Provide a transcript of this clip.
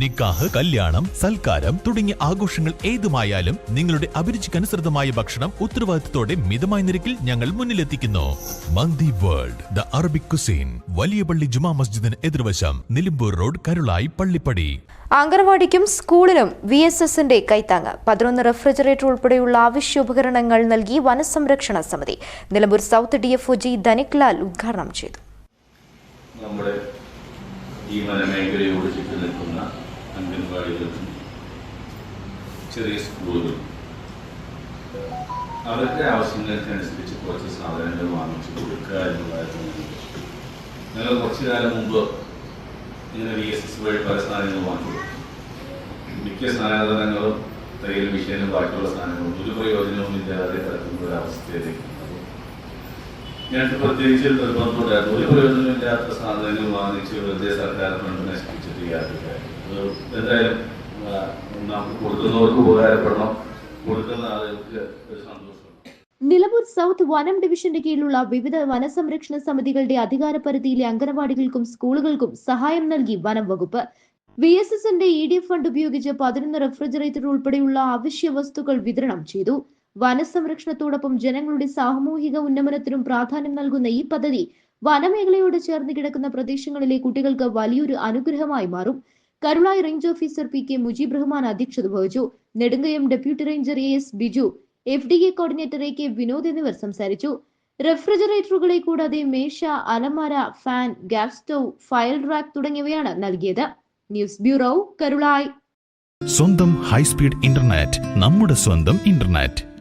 നിക്കാഹ് കല്യാണം സൽക്കാരം തുടങ്ങിയ ആഘോഷങ്ങൾ ഏതുമായാലും നിങ്ങളുടെ അഭിരുചിക്കനുസൃതമായ ഭക്ഷണം ഉത്തരവാദിത്തത്തോടെ മിതമായ നിരക്കിൽ ഞങ്ങൾ മുന്നിലെത്തിക്കുന്നു. Mandi world the Arabic cuisine വലിയ പള്ളി ജുമാ മസ്ജിദിന് എതിർവശം നിലമ്പൂർ റോഡ് കരുളായി പള്ളിപ്പടി. അംഗൻവാടിക്കും സ്കൂളിനും വി എസ് എസിന്റെ കൈത്താങ്ങ്. പതിനൊന്ന് റെഫ്രിജറേറ്റർ ഉൾപ്പെടെയുള്ള ആവശ്യ ഉപകരണങ്ങൾ നൽകി വനസംരക്ഷണ സമിതി. Nilambur south D F O G Dhanik Lal ഉദ്ഘാടനം ചെയ്തു. നമ്മുടെ ഈ വനമേഖലയോട് ചുറ്റി നിൽക്കുന്ന അംഗൻവാടികൾക്കും ചെറിയ സ്കൂളുകളും. അവരുടെ ആവശ്യങ്ങൾക്കനുസരിച്ച് കുറച്ച് സാധനങ്ങൾ വാങ്ങിച്ചു കൊടുക്കുക എന്നുള്ളതായിരുന്നു ഞങ്ങൾ കുറച്ചു കാലം മുമ്പ് ഇങ്ങനെ വി എസ് എസ് വഴി പല സാധനങ്ങൾ വാങ്ങി. മിക്ക സാധനങ്ങളും തയ്യൽ മെഷീനും ബാക്കിയുള്ള സാധനങ്ങളും ഒരു പ്രയോജനവും ഇല്ലാതെ കിടക്കുന്ന ഒരു അവസ്ഥയിലേക്ക് ഞങ്ങൾക്ക് പ്രത്യേകിച്ച് നിർബന്ധമുണ്ടായിരുന്നു ഒരു പ്രയോജനമില്ലാത്ത സാധനങ്ങൾ വാങ്ങിച്ച് വെറുതെ സർക്കാർ ഫണ്ട് നശിപ്പിച്ചിട്ട് യാതൊരു കൊടുക്കുന്നവർക്ക് കൊടുക്കുന്ന ആളുകൾക്ക് ഒരു സന്തോഷം നിലമ്പൂർ സൗത്ത് വനം ഡിവിഷന്റെ കീഴിലുള്ള വിവിധ വനസംരക്ഷണ സമിതികളുടെ അധികാരപരിധിയിലെ അംഗനവാടികൾക്കും സ്കൂളുകൾക്കും സഹായം നൽകി വനം വകുപ്പ്. വി എസ് എസിന്റെ ഇ ഡി എഫ് ഫണ്ട് ഉപയോഗിച്ച് പതിനൊന്ന് റെഫ്രിജറേറ്റർ ഉൾപ്പെടെയുള്ള അവശ്യ വസ്തുക്കൾ വിതരണം ചെയ്തു. വനസംരക്ഷണത്തോടൊപ്പം ജനങ്ങളുടെ സാമൂഹിക ഉന്നമനത്തിനും പ്രാധാന്യം നൽകുന്ന ഈ പദ്ധതി വനമേഖലയോട് ചേർന്ന് കിടക്കുന്ന പ്രദേശങ്ങളിലെ കുട്ടികൾക്ക് വലിയൊരു അനുഗ്രഹമായി മാറും. Karulayi range officer P K Mujeeb Rahman അധ്യക്ഷത വഹിച്ചു. Nedumkayam deputy ranger A S Biju F D A coordinator A K Vinod എന്നിവർ സംസാരിച്ചു. റെഫ്രിജറേറ്ററുകളെ കൂടാതെ മേശ അലമാര fan gas stove file rack തുടങ്ങിയവയാണ് നൽകിയത്. News bureau Karulayi. സ്വന്തം ഹൈസ്പീഡ് ഇന്റർനെറ്റ് നമ്മുടെ സ്വന്തം ഇന്റർനെറ്റ്.